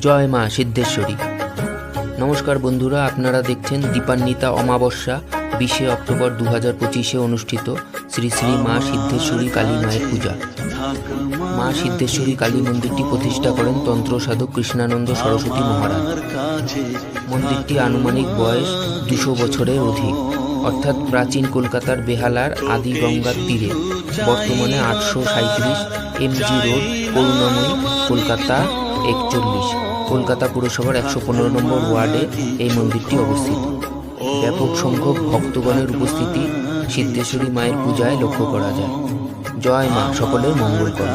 জয় মা সিদ্ধেশ্বরী। নমস্কার বন্ধুরা, আপনারা দেখছেন দীপান্বিতা অমাবস্যা, বিশে অক্টোবর দু হাজার পঁচিশে অনুষ্ঠিত শ্রী শ্রী মা সিদ্ধেশ্বরী কালী মায়ের পূজা। মা সিদ্ধেশ্বরী কালী মন্দিরটি প্রতিষ্ঠা করেন তন্ত্র সাধক কৃষ্ণানন্দ সরস্বতী মহারাজ। মন্দিরটি আনুমানিক বয়স দুশো বছরের অধিক। অর্থাৎ প্রাচীন কলকাতার বেহালার আদি গঙ্গার তীরে। বর্তমানে আটশো সাঁত্রিশ এমজি রোড, করুণাময়ী, কলকাতা একচল্লিশ। কলকাতা পুরসভার একশো পনেরো নম্বর ওয়ার্ডে এই মন্দিরটি অবস্থিত। ব্যাপক সংখ্যক ভক্তগণের উপস্থিতি সিদ্ধেশ্বরী মায়ের পূজায় লক্ষ্য করা যায়। জয় মা, সকলের মঙ্গল করো।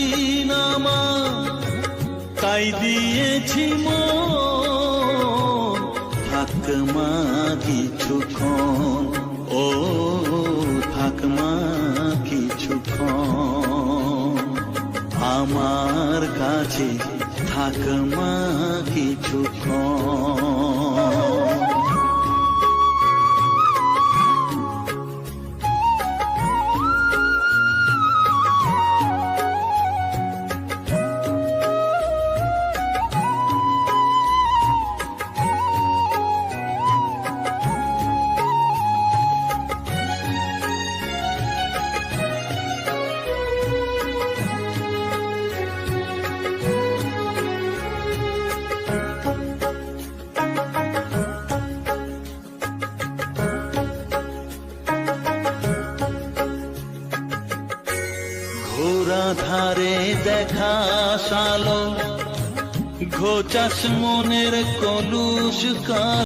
তাই দিয়েছি থাক মা কিছুক্ষণ ও থাক মা কিছুক্ষণ আমার কাছে থাক মা কিছুক্ষণ ধারে দেখা সালো ঘোচাস মনের কলুষ কাল